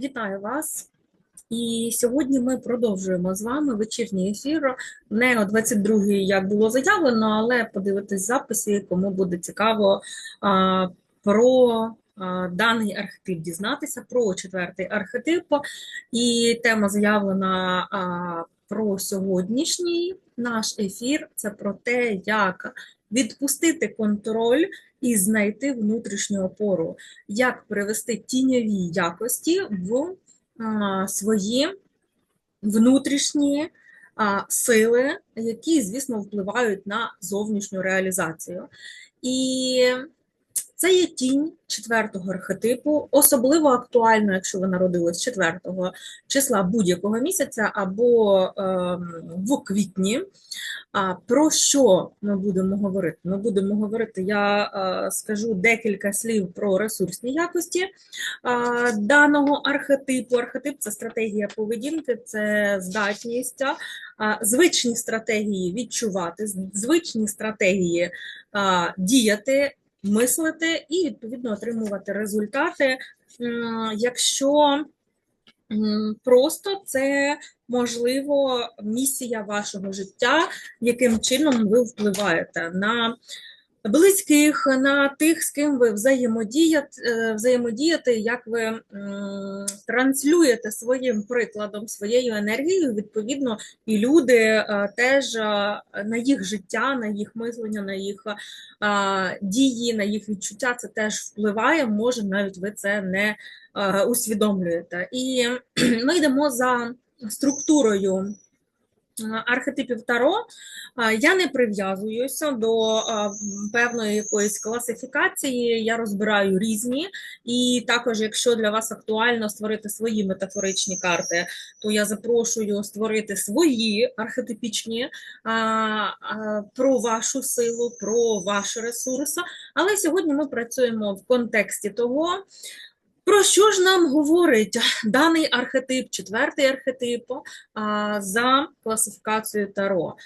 Вітаю вас. І сьогодні ми продовжуємо з вами вечірній ефір. Не о 22-й, як було заявлено, але подивитись записи, кому буде цікаво а, про а, даний архетип, дізнатися про четвертий архетип. І тема заявлена а, про сьогоднішній наш ефір. Це про те, як відпустити контроль і знайти внутрішню опору, як привести тіньові якості в а, свої внутрішні а, сили, які, звісно, впливають на зовнішню реалізацію. І це є тінь четвертого архетипу, особливо актуально, якщо ви народились 4 числа будь-якого місяця або е, в квітні. А про що ми будемо говорити? Ми будемо говорити, я е, скажу декілька слів про ресурсні якості е, даного архетипу. Архетип це стратегія поведінки, це здатність, е, звичні стратегії відчувати, звичні стратегії діяти мислити і, відповідно, отримувати результати, якщо просто це можливо місія вашого життя, яким чином ви впливаєте на близьких, на тих, з ким ви е, взаємодіяти, як ви транслюєте своїм прикладом, своєю енергією, відповідно, і люди е, теж е, на їх життя, на їх мислення, на їх дії, на їх відчуття це теж впливає, може навіть ви це не усвідомлюєте. І ми йдемо за структурою архетипів Таро я не прив'язуюся до певної якоїсь класифікації, я розбираю різні, і також, якщо для вас актуально створити свої метафоричні карти, то я запрошую створити свої архетипічні про вашу силу, про ваш ресурс. Але сьогодні ми працюємо в контексті того. Про що ж нам говорить даний архетип, четвертий архетип за класифікацією Таро?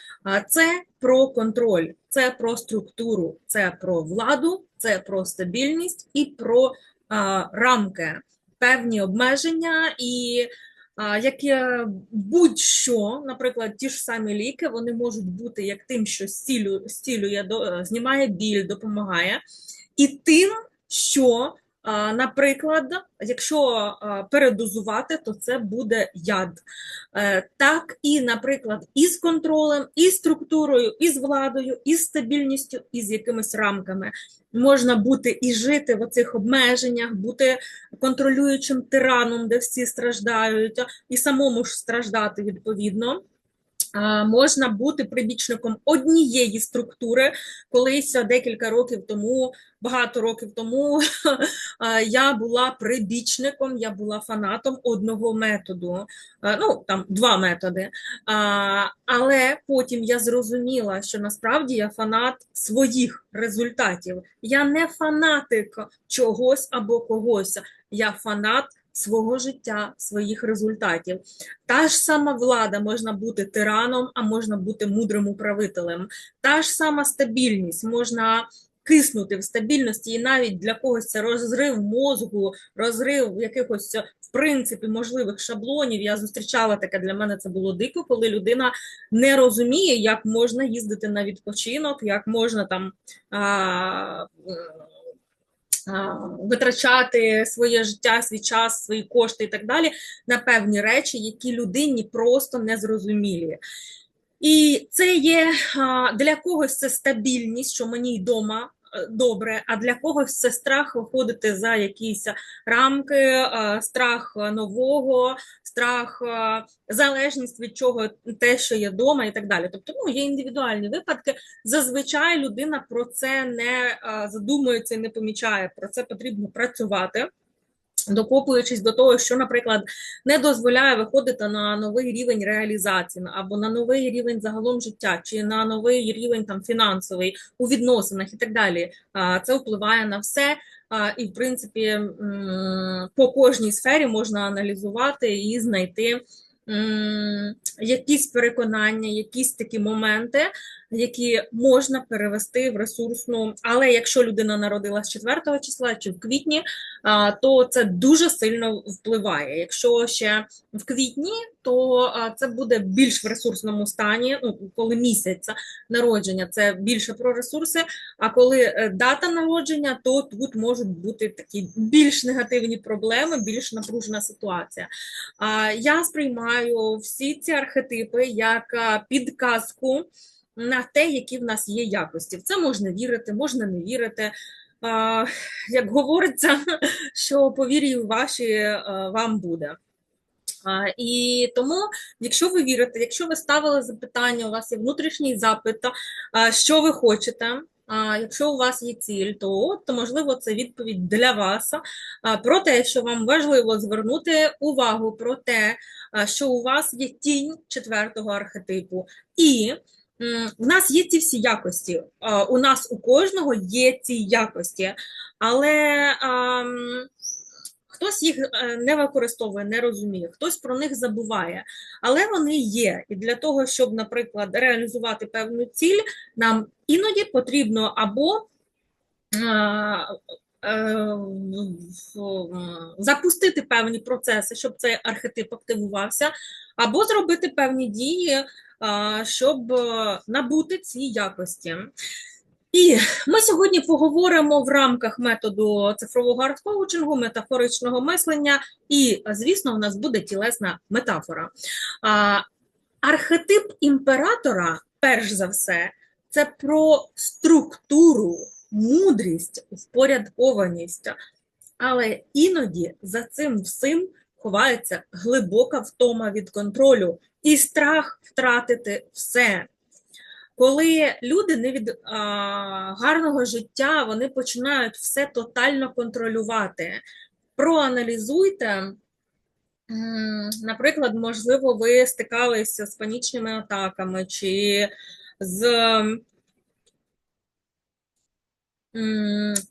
Це про контроль, це про структуру, це про владу, це про стабільність і про рамки, певні обмеження і. Як будь-що, наприклад, ті ж самі ліки, вони можуть бути як тим, що стілює, знімає біль, допомагає, і тим, що Наприклад, якщо передозувати, то це буде яд. Е, так і, наприклад, із контролем, і структурою, і з владою, і з стабільністю, і з якимись рамками можна бути і жити в оцих обмеженнях, бути контролюючим тираном, де всі страждають, і самому ж страждати відповідно. Можна бути прибічником однієї структури. Колись декілька років тому, багато років тому, я була прибічником, я була фанатом одного методу, ну там два методи. Але потім я зрозуміла, що насправді я фанат своїх результатів. Я не фанатик чогось або когось, я фанат свого життя, своїх результатів. Та ж сама влада можна бути тираном, а можна бути мудрим управителем. Та ж сама стабільність можна. Киснути в стабільності, і навіть для когось це розрив мозку, розрив якихось в принципі можливих шаблонів. Я зустрічала таке для мене це було дико, коли людина не розуміє, як можна їздити на відпочинок, як можна там а, витрачати своє життя, свій час, свої кошти і так далі на певні речі, які людині просто не зрозумілі. І це є для когось це стабільність, що мені вдома добре, а для когось це страх виходити за якісь рамки, е, страх нового, страх, е, залежність від чого те, що є вдома, і так далі. Тобто, ну є індивідуальні випадки. Зазвичай людина про це не задумується і не помічає. Про це потрібно працювати докопуючись до того, що, наприклад, не дозволяє виходити на новий рівень реалізації або на новий рівень загалом життя, чи на новий рівень там фінансовий у відносинах і так далі. Це впливає на все. І, в принципі, по кожній сфері можна аналізувати і знайти якісь переконання, якісь такі моменти, які можна перевести в ресурсну. Але якщо людина народилась 4 числа чи в квітні, то це дуже сильно впливає. Якщо ще в квітні, то це буде більш в ресурсному стані, ну, коли місяць народження, це більше про ресурси. А коли е, дата народження, то тут можуть бути такі більш негативні проблеми, більш напружена ситуація. Я сприймаю всі ці архетипи як підказку на те, які в нас є якості. В це можна вірити, можна не вірити. Як говориться, що повір'ю ваші вам буде. І тому, якщо ви вірите, якщо ви ставили запитання, у вас є внутрішній запит, що ви хочете. Якщо у вас є ціль, то, то можливо це відповідь для вас про те, що вам важливо звернути увагу про те, що у вас є тінь четвертого архетипу, і в нас є ці всі якості. У нас у кожного є ці якості, але хтось їх е, не використовує, не розуміє, хтось про них забуває, але вони є. І для того, щоб, наприклад, реалізувати певну ціль, нам іноді потрібно або е, запустити певні процеси, щоб цей архетип активувався, або зробити певні дії, е, щоб е, набути ці якості. І ми сьогодні поговоримо в рамках методу цифрового арт-коучингу, метафоричного мислення, і, звісно, у нас буде тілесна метафора. Архетип імператора, перш за все, це про структуру, мудрість, впорядкованість. Але іноді за цим всім ховається глибока втома від контролю і страх втратити все. Коли люди не від а, гарного життя, вони починають все тотально контролювати. Проаналізуйте, наприклад, можливо, ви стикалися з панічними атаками чи з,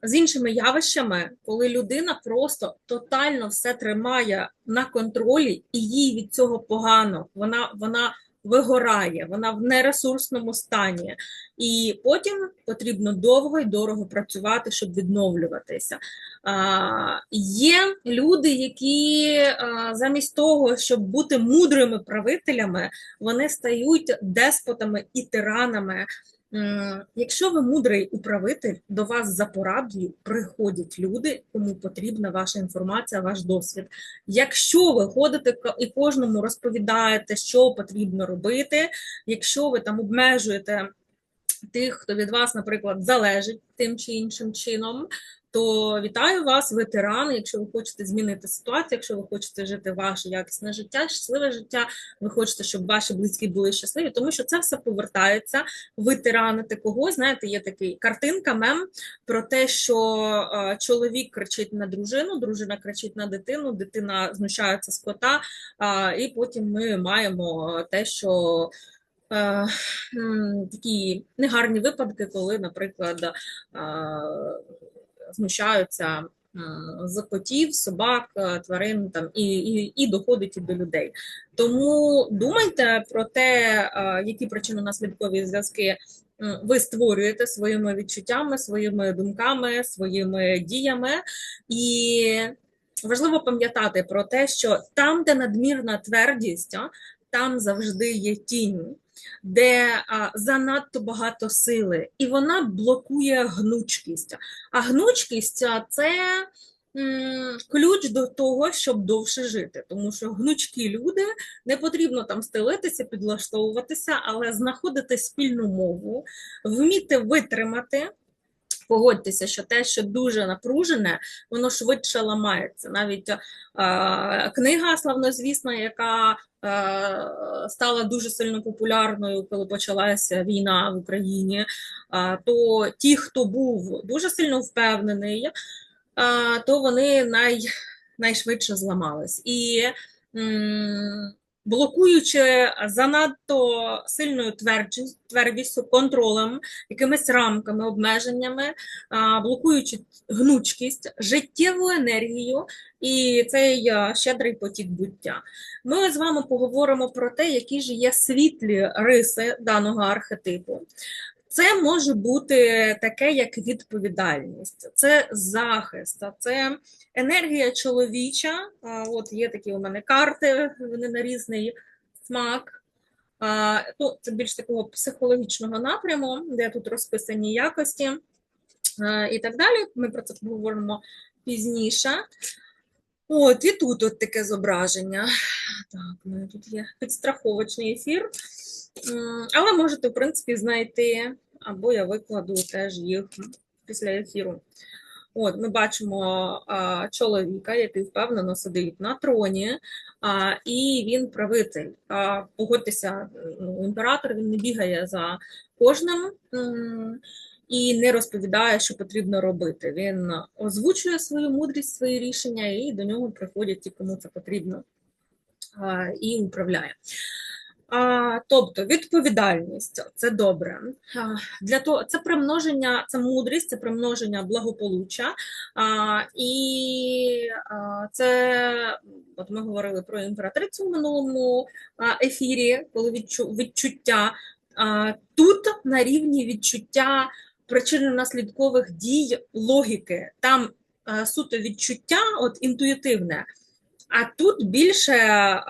з іншими явищами, коли людина просто тотально все тримає на контролі, і їй від цього погано. Вона, вона вигорає, вона в нересурсному стані, і потім потрібно довго і дорого працювати, щоб відновлюватися. А, Є люди, які а, замість того, щоб бути мудрими правителями, вони стають деспотами і тиранами. М, Якщо ви мудрий управитель, до вас за порадою приходять люди, кому потрібна ваша інформація, ваш досвід. Якщо ви ходите і кожному розповідаєте, що потрібно робити, якщо ви там обмежуєте тих, хто від вас, наприклад, залежить тим чи іншим чином, то вітаю вас, ветерани. Якщо ви хочете змінити ситуацію, якщо ви хочете жити ваше якісне життя, щасливе життя, ви хочете, щоб ваші близькі були щасливі, тому що це все повертається. Ви тираните когось. Знаєте, є такий картинка, мем про те, що е, чоловік кричить на дружину, дружина кричить на дитину, дитина знущається з кота, а, і потім ми маємо те, що. е, Такі негарні випадки, коли, наприклад, е, знущаються з котів, собак, е, тварин там і, і, і доходить і до людей. Тому думайте про те, е, які причинно-наслідкові зв'язки ви створюєте своїми відчуттями, своїми думками, своїми діями. І важливо пам'ятати про те, що там, де надмірна твердість, там завжди є тінь. Де а, занадто багато сили, і вона блокує гнучкість. А гнучкість це м, ключ до того, щоб довше жити. Тому що гнучкі люди не потрібно там стелитися, підлаштовуватися, але знаходити спільну мову, вміти витримати. Погодьтеся, що те, що дуже напружене, воно швидше ламається. Навіть е, книга славнозвісна, яка стала дуже сильно популярною, коли почалася війна в Україні, то ті, хто був дуже сильно впевнений, е, то вони най, найшвидше зламались. І блокуючи занадто сильною твердістю, контролем, якимись рамками, обмеженнями, блокуючи гнучкість, життєву енергію і цей щедрий потік буття. Ми з вами поговоримо про те, які ж є світлі риси даного архетипу. Це може бути таке, як відповідальність, це захист, це енергія чоловіча. От є такі у мене карти, вони на різний смак. Ну, це більш такого психологічного напряму, де тут розписані якості і так далі. Ми про це поговоримо пізніше. От, і тут от таке зображення. Так, у мене тут є підстраховочний ефір. Але можете, в принципі, знайти, або я викладу теж їх після ефіру. От, ми бачимо а, чоловіка, який впевнено сидить на троні, а, і він правитель. А, погодьтеся, ну, імператор він не бігає за кожним і не розповідає, що потрібно робити. Він озвучує свою мудрість, свої рішення, і до нього приходять ті, кому це потрібно, а, і управляє. А, тобто відповідальність це добре. А, для того це примноження, це мудрість, це примноження благополуччя. А, і а, це от ми говорили про імператрицю в минулому ефірі, коли відчу, відчуття. А, тут на рівні відчуття причинно-наслідкових дій логіки. Там а, суто відчуття, от інтуїтивне. А тут більше е,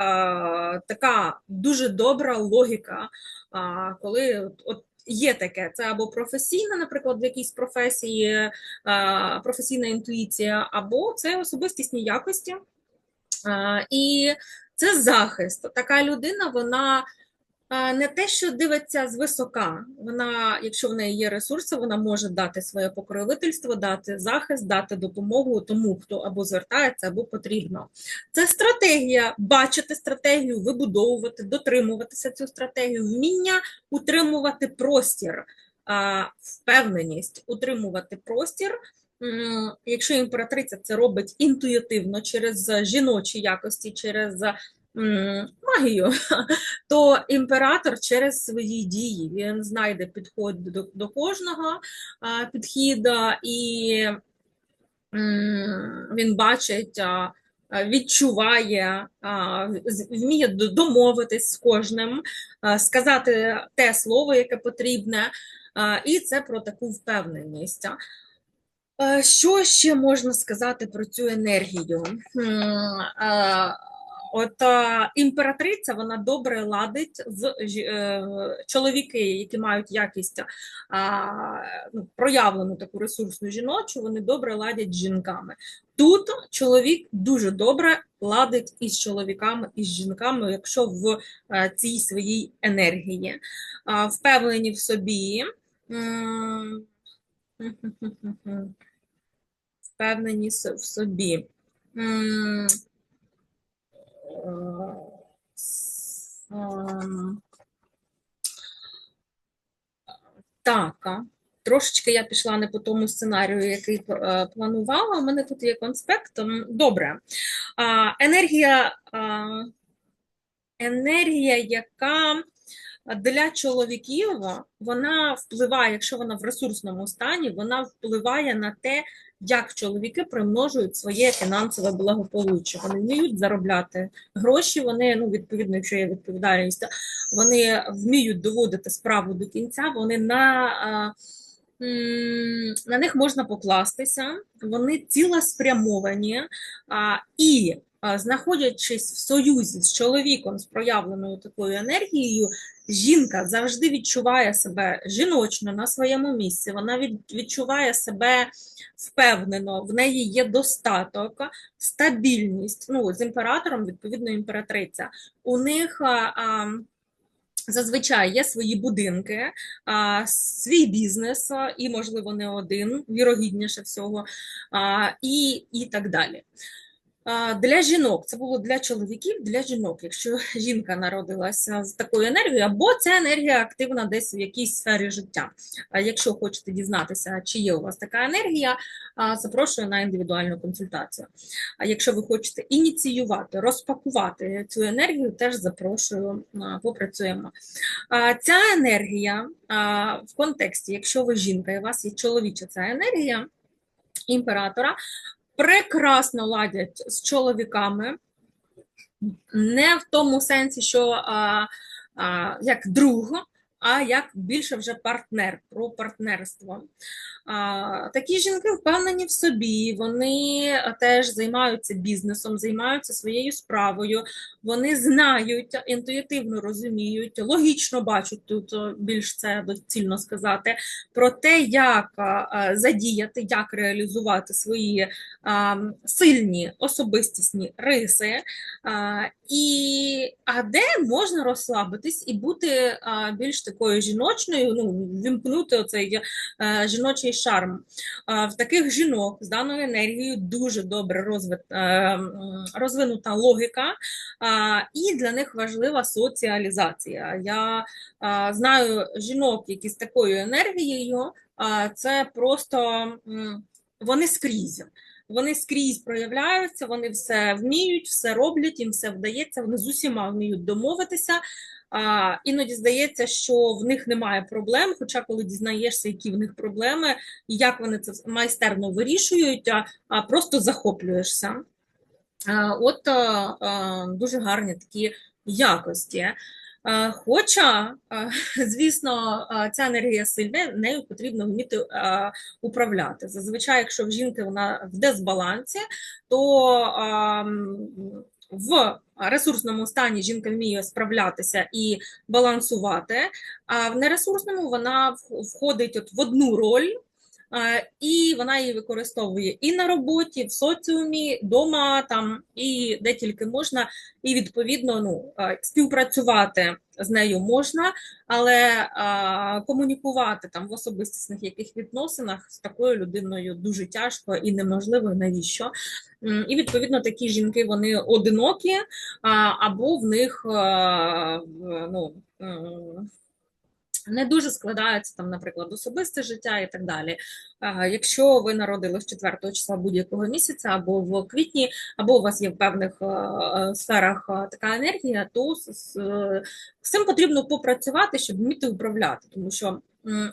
така дуже добра логіка, е, коли от, є таке, це або професійна, наприклад, в якійсь професії, е, професійна інтуїція, або це особистісні якості. Е, і це захист. Така людина, вона не те, що дивиться звисока. Вона, якщо в неї є ресурси, вона може дати своє покровительство, дати захист, дати допомогу тому, хто або звертається, або потрібно. Це стратегія, бачити стратегію, вибудовувати, дотримуватися цю стратегію, вміння утримувати простір, впевненість утримувати простір. Якщо імператриця це робить інтуїтивно через жіночі якості, через магію, то імператор через свої дії він знайде підход до, до кожного підхід, і він бачить, відчуває, вміє домовитись з кожним, сказати те слово, яке потрібне, і це про таку впевненість. Що ще можна сказати про цю енергію? Е, От е, імператриця вона добре ладить з е, чоловіки, які мають якість ну, проявлену таку ресурсну жіночу, вони добре ладять з жінками. Тут чоловік дуже добре ладить із чоловіками і з жінками, якщо в е, цій своїй енергії. А, Впевнені в собі. Впевнені в собі. Е, Так, трошечки я пішла не по тому сценарію, який е, планувала. У мене тут є конспект. Добре. Енергія, енергія, яка для чоловіків вона впливає, якщо вона в ресурсному стані, вона впливає на те, як чоловіки примножують своє фінансове благополуччя. Вони вміють заробляти гроші, вони, ну, відповідно, якщо є відповідальність, вони вміють доводити справу до кінця, вони на, на них можна покластися, вони цілеспрямовані і знаходячись в союзі з чоловіком з проявленою такою енергією, жінка завжди відчуває себе жіночно на своєму місці. Вона відчуває себе впевнено, в неї є достаток, стабільність. Ну, з імператором, відповідно, імператриця. У них а, а, зазвичай є свої будинки, свій бізнес, і, можливо, не один, вірогідніше всього, і, і так далі. Для жінок це було для чоловіків, для жінок. Якщо жінка народилася з такою енергією, або ця енергія активна десь в якійсь сфері життя. Якщо хочете дізнатися, чи є у вас така енергія, запрошую на індивідуальну консультацію. А якщо ви хочете ініціювати, розпакувати цю енергію, теж запрошую, попрацюємо. Ця енергія в контексті, якщо ви жінка і у вас є чоловіча ця енергія імператора, прекрасно ладять з чоловіками, не в тому сенсі, що а, а, як друг, а як більше вже партнер, про партнерство. Такі жінки впевнені в собі, вони теж займаються бізнесом, займаються своєю справою, вони знають, інтуїтивно розуміють, логічно бачать тут більш це доцільно сказати, про те, як а, задіяти, як реалізувати свої сильні особистісні риси, і а де можна розслабитись і бути більш такою жіночною, ну, вімкнути оцей жіночий шарм. В таких жінок з даною енергією дуже добре розвит, розвинута логіка, і для них важлива соціалізація. Я знаю жінок, які з такою енергією, це просто вони скрізь. Вони скрізь проявляються, вони все вміють, все роблять, їм все вдається, вони з усіма вміють домовитися. А, іноді здається, що в них немає проблем, хоча коли дізнаєшся, які в них проблеми і як вони це майстерно вирішують, а, а просто захоплюєшся. А, От а, дуже гарні такі якості. А, Хоча, а, звісно, а, ця енергія сильна, нею потрібно вміти а, управляти. Зазвичай, якщо в жінки вона в дисбалансі, то а, в ресурсному стані жінка вміє справлятися і балансувати, а в нересурсному вона входить от в одну роль. Е, І вона її використовує і на роботі, в соціумі, вдома там, і де тільки можна, і відповідно ну, е, співпрацювати з нею можна, але е, комунікувати там в особистісних яких відносинах з такою людиною дуже тяжко і неможливо, навіщо. І відповідно такі жінки вони одинокі, або в них ну, не дуже складається там, наприклад, особисте життя і так далі. Якщо ви народились 4 числа будь-якого місяця, або в квітні, або у вас є в певних е, е, сферах е, така енергія, то з цим потрібно попрацювати, щоб вміти управляти, тому що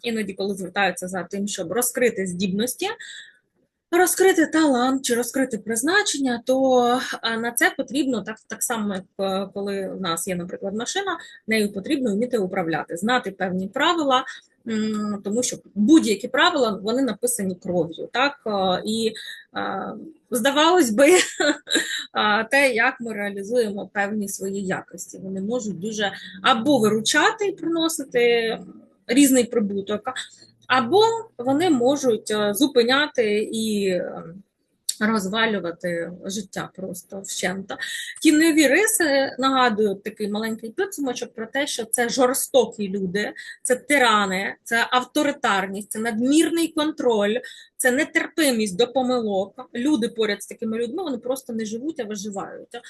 іноді, коли звертаються за тим, щоб розкрити здібності. Розкрити талант чи розкрити призначення, то е, на це потрібно так, так само, як е, коли в нас є, наприклад, машина, нею потрібно вміти управляти, знати певні правила, тому що будь-які правила вони написані кров'ю. Так? Е, І здавалось би, те, як ми реалізуємо певні свої якості. Вони можуть дуже або виручати і приносити різний прибуток, або вони можуть е, зупиняти і е, розвалювати життя просто вщента. Тіньові риси нагадують такий маленький підсумочок про те, що це жорстокі люди, це тирани, це авторитарність, це надмірний контроль, це нетерпимість до помилок. Люди поряд з такими людьми вони просто не живуть, а виживають.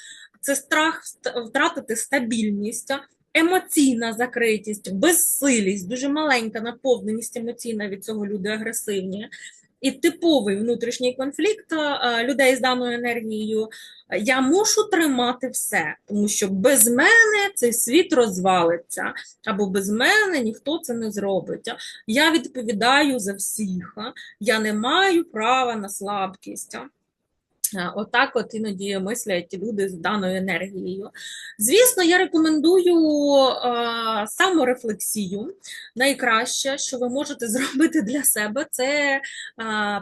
Це страх втратити стабільність. Емоційна закритість, безсилість, дуже маленька наповненість емоційна від цього люди агресивні. І типовий внутрішній конфлікт е, людей з даною енергією. Я мушу тримати все, тому що без мене цей світ розвалиться, або без мене ніхто це не зробить. Я відповідаю за всіх, я не маю права на слабкість. Отак от іноді мислять люди з даною енергією. Звісно, я рекомендую е, саморефлексію. Найкраще, що ви можете зробити для себе, це е,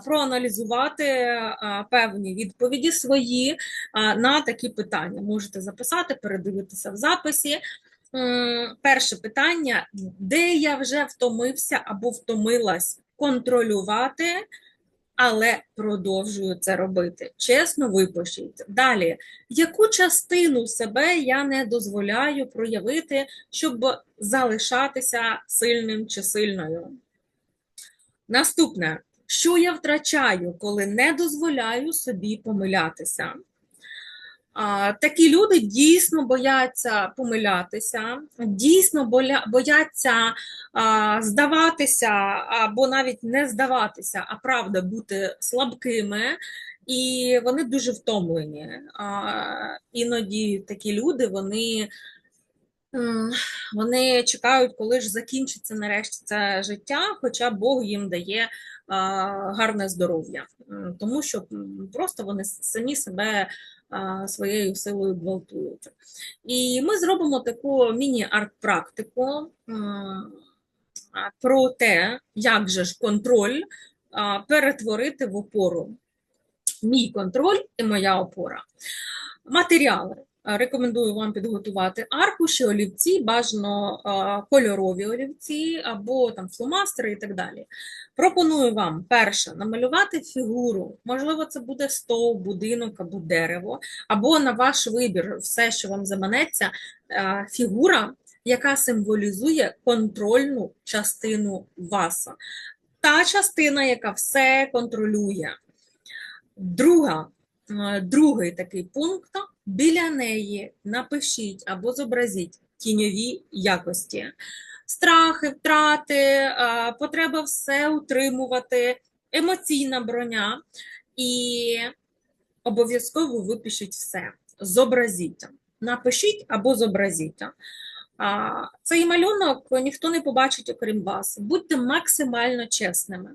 проаналізувати е, певні відповіді свої е, на такі питання. Можете записати, передивитися в записі. Перше питання: де я вже втомився або втомилась контролювати але продовжую це робити. Чесно випишіть. Далі, яку частину себе я не дозволяю проявити, щоб залишатися сильним чи сильною? Наступне, що я втрачаю, коли не дозволяю собі помилятися? Такі люди дійсно бояться помилятися, дійсно бояться здаватися або навіть не здаватися, а правда бути слабкими, і вони дуже втомлені. Іноді такі люди вони, вони чекають, коли ж закінчиться нарешті це життя, хоча Бог їм дає гарне здоров'я, тому що просто вони самі себе своєю силою гвалтують. І ми зробимо таку міні-арт-практику про те, як же ж контроль перетворити в опору. Мій контроль і моя опора. Матеріали. Рекомендую вам підготувати аркуші, олівці, бажано кольорові олівці або там фломастери і так далі. Пропоную вам перше намалювати фігуру. Можливо, це буде стол, будинок або дерево, або на ваш вибір, все, що вам заманеться, фігура, яка символізує контрольну частину вас. Та частина, яка все контролює. Друга, другий такий пункт. Біля неї напишіть або зобразіть тіньові якості. Страхи, втрати, потреба все утримувати, емоційна броня. І обов'язково випишіть все. Зобразіть. Напишіть або зобразіть. Цей малюнок ніхто не побачить, окрім вас. Будьте максимально чесними.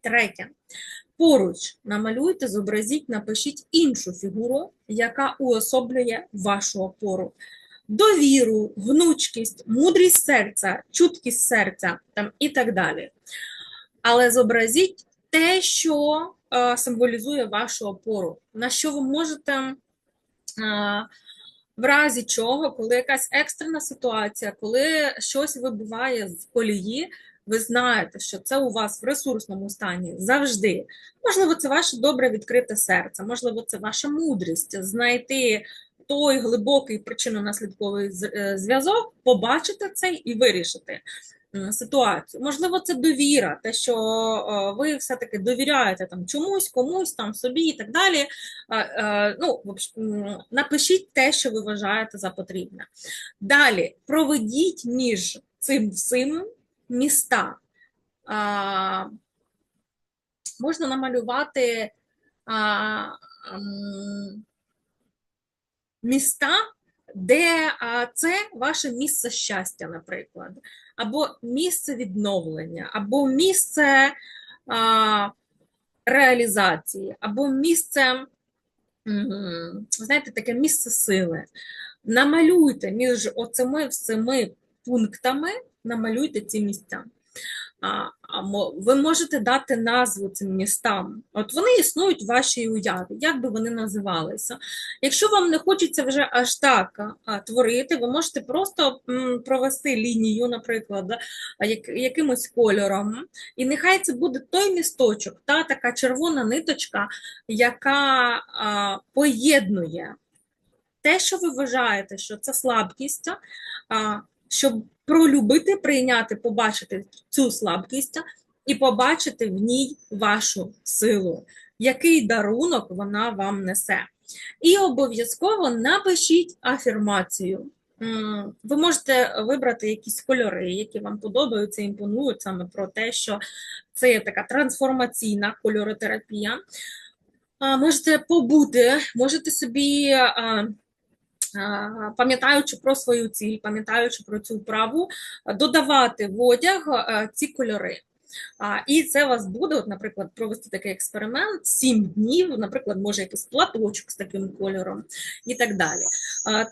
Третє. Поруч намалюйте, зобразіть, напишіть іншу фігуру, яка уособлює вашу опору. Довіру, гнучкість, мудрість серця, чуткість серця там, і так далі. Але зобразіть те, що е, символізує вашу опору, на що ви можете, е, в разі чого, коли якась екстрена ситуація, коли щось вибуває з колії, ви знаєте, що це у вас в ресурсному стані завжди. Можливо, це ваше добре відкрите серце, можливо, це ваша мудрість знайти той глибокий причинно-наслідковий зв'язок, побачити це і вирішити ситуацію. Можливо, це довіра, те, що ви все-таки довіряєте там чомусь, комусь, там собі і так далі. Ну, Напишіть те, що ви вважаєте за потрібне. Далі проведіть між цим всім міста. А, Можна намалювати а, міста, де а, це ваше місце щастя, наприклад, або місце відновлення, або місце а, реалізації, або місце, знаєте, таке місце сили. Намалюйте між оцими всіми пунктами намалюйте ці місця. Ви можете дати назву цим містам. От вони існують в вашій уяві, як би вони називалися. Якщо вам не хочеться вже аж так творити, ви можете просто провести лінію, наприклад, якимось кольором. І нехай це буде той місточок, та така червона ниточка, яка поєднує те, що ви вважаєте, що це слабкість, щоб пролюбити, прийняти, побачити цю слабкість і побачити в ній вашу силу, який дарунок вона вам несе. І обов'язково напишіть афірмацію. Ви можете вибрати якісь кольори, які вам подобаються, імпонують саме про те, що це є така трансформаційна кольоротерапія. Можете побути, можете собі пам'ятаючи про свою ціль, пам'ятаючи про цю вправу, додавати в одяг ці кольори. І це вас буде, от, наприклад, провести такий експеримент, 7 днів, наприклад, може якийсь платочок з таким кольором і так далі.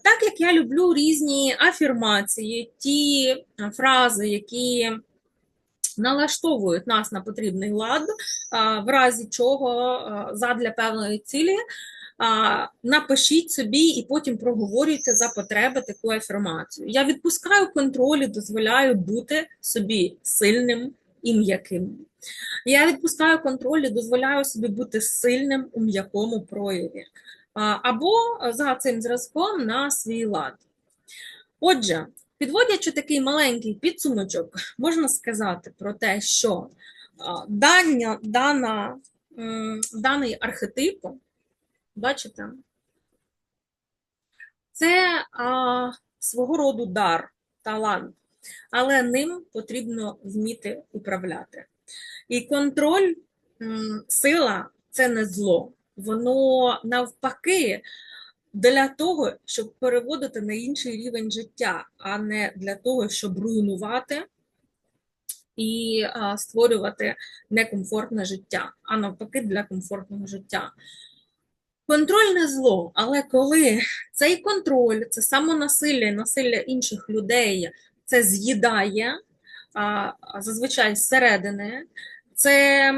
Так як я люблю різні афірмації, ті фрази, які налаштовують нас на потрібний лад, в разі чого задля певної цілі напишіть собі і потім проговорюйте за потреби таку афірмацію. Я відпускаю контроль і дозволяю бути собі сильним і м'яким. Я відпускаю контроль і дозволяю собі бути сильним у м'якому прояві. Або за цим зразком на свій лад. Отже, підводячи такий маленький підсумочок, можна сказати про те, що дання, дана, даний архетип Бачите? Це а, свого роду дар, талант, але ним потрібно вміти управляти. І контроль, сила це не зло. Воно навпаки для того, щоб переводити на інший рівень життя, а не для того, щоб руйнувати і а, створювати некомфортне життя, а навпаки, для комфортного життя. Контроль не зло, але коли цей контроль, це самонасилля насилля інших людей, це з'їдає а, зазвичай зсередини, це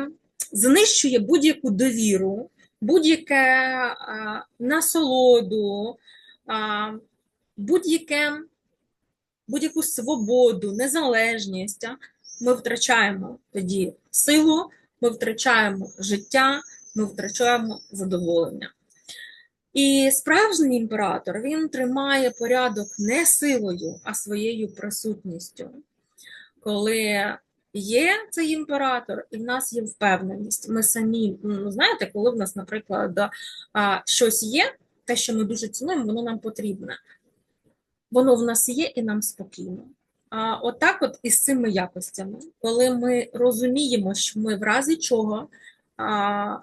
знищує будь-яку довіру, будь-яке насолоду, а, будь-яке, будь-яку свободу, незалежність. Ми втрачаємо тоді силу, ми втрачаємо життя, ми втрачаємо задоволення. І справжній імператор він тримає порядок не силою, а своєю присутністю. Коли є цей імператор, і в нас є впевненість. Ми самі, ну, знаєте, коли в нас, наприклад, щось є, те, що ми дуже цінуємо, воно нам потрібне. Воно в нас є і нам спокійно. А отак, от із цими якостями, коли ми розуміємо, що ми в разі чого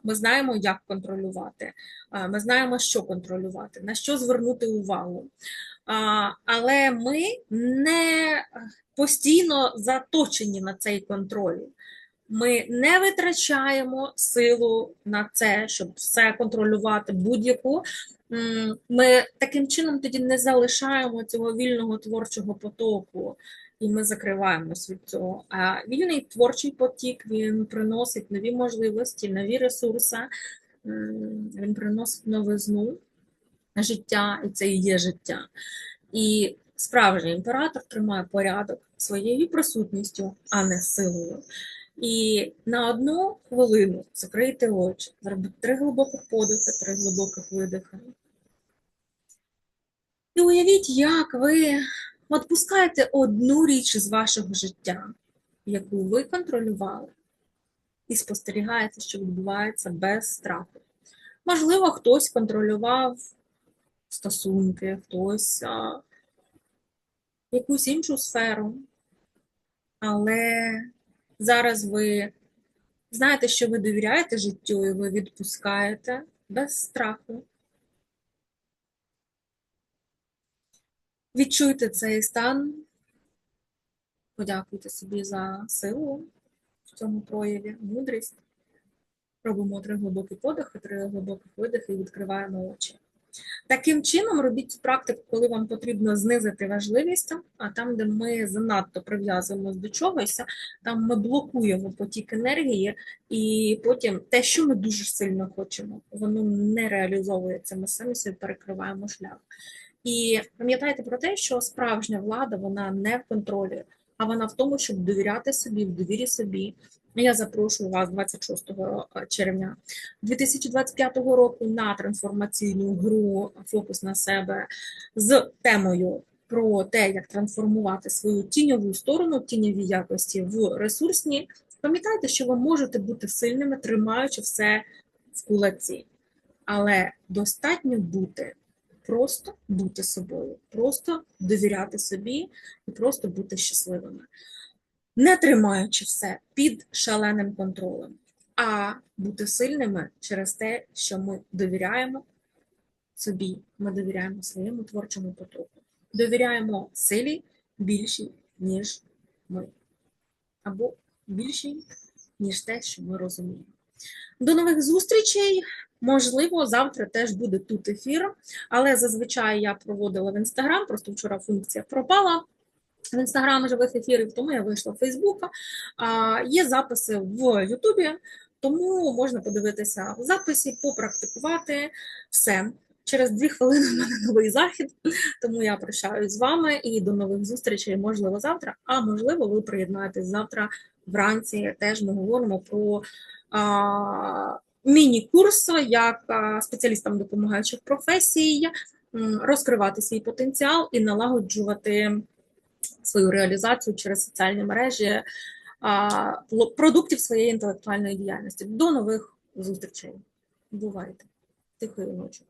ми знаємо, як контролювати, ми знаємо, що контролювати, на що звернути увагу. Але ми не постійно заточені на цей контроль. Ми не витрачаємо силу на це, щоб все контролювати будь-яку. Ми таким чином тоді не залишаємо цього вільного творчого потоку, і ми закриваємось від цього. А вільний творчий потік він приносить нові можливості, нові ресурси, він приносить новизну життя, і це і є життя. І справжній імператор тримає порядок своєю присутністю, а не силою. І на одну хвилину закрийте очі, зробіть три глибоких подихи, три глибоких видихи. І уявіть, як ви відпускаєте одну річ з вашого життя, яку ви контролювали, і спостерігаєте, що відбувається без страху. Можливо, хтось контролював стосунки, хтось а, якусь іншу сферу, але зараз ви знаєте, що ви довіряєте життю, і ви відпускаєте без страху. Відчуйте цей стан, подякуйте собі за силу в цьому прояві, мудрість. Робимо три глибокі подихи, три глибоких видихи і відкриваємо очі. Таким чином, робіть цю практику, коли вам потрібно знизити важливість, а там, де ми занадто прив'язуємось до чогось, там ми блокуємо потік енергії, і потім те, що ми дуже сильно хочемо, воно не реалізовується. Ми самі собі перекриваємо шлях. І пам'ятайте про те, що справжня влада вона не в контролі, а вона в тому, щоб довіряти собі, в довірі собі. Я запрошую вас 26 червня 2025 року на трансформаційну гру Фокус на себе з темою про те, як трансформувати свою тіньову сторону, тіньові якості в ресурсні. Пам'ятайте, що ви можете бути сильними, тримаючи все в кулаці, але достатньо бути. Просто бути собою, просто довіряти собі і просто бути щасливими не тримаючи все під шаленим контролем, а бути сильними через те, що ми довіряємо собі, ми довіряємо своєму творчому потоку, довіряємо силі більшій, ніж ми, або більшій, ніж те, що ми розуміємо. До нових зустрічей! Можливо, завтра теж буде тут ефір, але зазвичай я проводила в інстаграм, просто вчора функція пропала в інстаграм живих ефірів, тому я вийшла в Фейсбука. Є записи в Ютубі, тому можна подивитися в записі, попрактикувати все. Через дві хвилини в мене новий захід, тому я прощаюсь з вами і до нових зустрічей, можливо, завтра. А можливо, ви приєднаєтесь завтра вранці. Теж ми говоримо про міні-курс як спеціалістам допомагаючих професій, розкривати свій потенціал і налагоджувати свою реалізацію через соціальні мережі продуктів своєї інтелектуальної діяльності. До нових зустрічей. Бувайте. Тихої ночі.